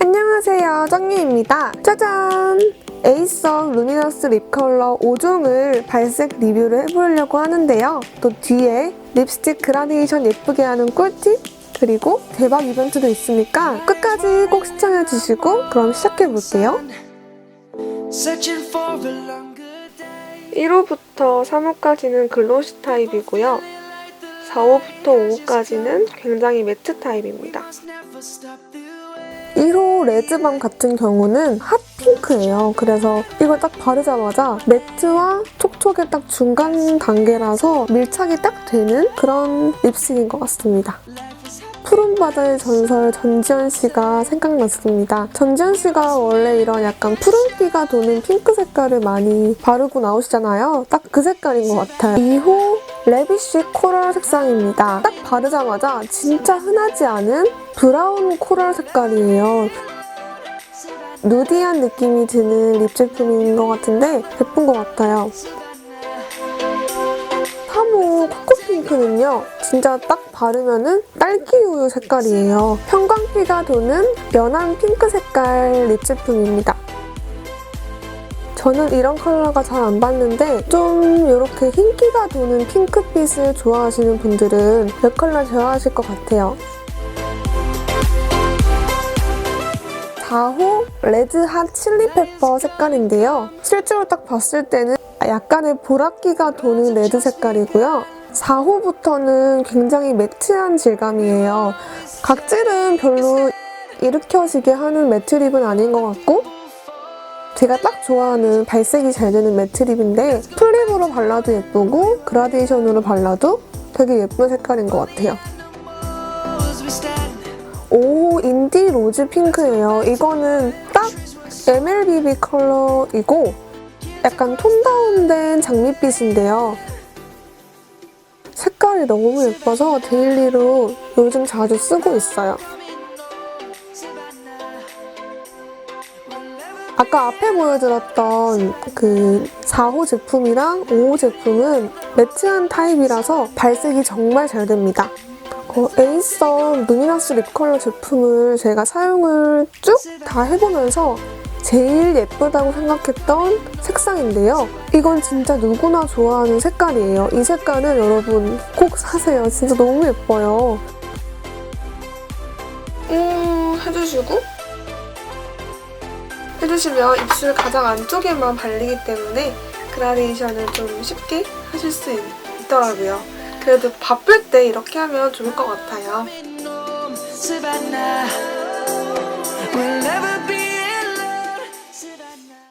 안녕하세요. 짱유입니다. 짜잔! 에이서 루미너스 립 컬러 5종을 발색 리뷰를 해보려고 하는데요. 또 뒤에 립스틱 그라데이션 예쁘게 하는 꿀팁? 그리고 대박 이벤트도 있으니까 끝까지 꼭 시청해주시고 그럼 시작해볼게요. Searching for a longer day. 1호부터 3호까지는 글로시 타입이고요 4호부터 5호까지는 굉장히 매트 타입입니다 Never stop the way. 1호 레드밤 같은 경우는 핫핑크예요. 그래서 이걸 딱 바르자마자 매트와 촉촉의 딱 중간 단계라서 밀착이 딱 되는 그런 립스틱인 것 같습니다. 푸른 바다의 전설 전지현 씨가 생각났습니다. 전지현 씨가 원래 이런 약간 푸른기가 도는 핑크 색깔을 많이 바르고 나오시잖아요. 딱 그 색깔인 것 같아요. 2호 레비쉬 코랄 색상입니다. 딱 바르자마자 진짜 흔하지 않은 브라운 코랄 색깔이에요. 누디한 느낌이 드는 립 제품인 것 같은데 예쁜 것 같아요. 3호 코코핑크는요, 진짜 딱 바르면은 딸기 우유 색깔이에요. 형광기가 도는 연한 핑크 색깔 립 제품입니다. 저는 이런 컬러가 잘 안 봤는데 좀 이렇게 흰기가 도는 핑크빛을 좋아하시는 분들은 이 컬러 좋아하실 것 같아요. 4호 레드핫 칠리페퍼 색깔인데요. 실제로 딱 봤을 때는 약간의 보랏기가 도는 레드 색깔이고요. 4호부터는 굉장히 매트한 질감이에요. 각질은 별로 일으켜지게 하는 매트립은 아닌 것 같고 제가 딱 좋아하는 발색이 잘 되는 매트 립인데 풀립으로 발라도 예쁘고 그라데이션으로 발라도 되게 예쁜 색깔인 것 같아요. 오, 인디 로즈 핑크예요. 이거는 딱 MLBB 컬러이고 약간 톤 다운된 장밋빛인데요. 색깔이 너무 예뻐서 데일리로 요즘 자주 쓰고 있어요. 아까 앞에 보여드렸던 그 4호 제품이랑 5호 제품은 매트한 타입이라서 발색이 정말 잘 됩니다. 어, 에이서 루미너스 립 컬러 제품을 제가 사용을 쭉 다 해보면서 제일 예쁘다고 생각했던 색상인데요. 이건 진짜 누구나 좋아하는 색깔이에요. 이 색깔은 여러분 꼭 사세요. 진짜 너무 예뻐요. 음, 해주시고 해주시면 입술 가장 안쪽에만 발리기 때문에 그라데이션을 좀 쉽게 하실 수 있, 있더라고요. 그래도 바쁠 때 이렇게 하면 좋을 것 같아요.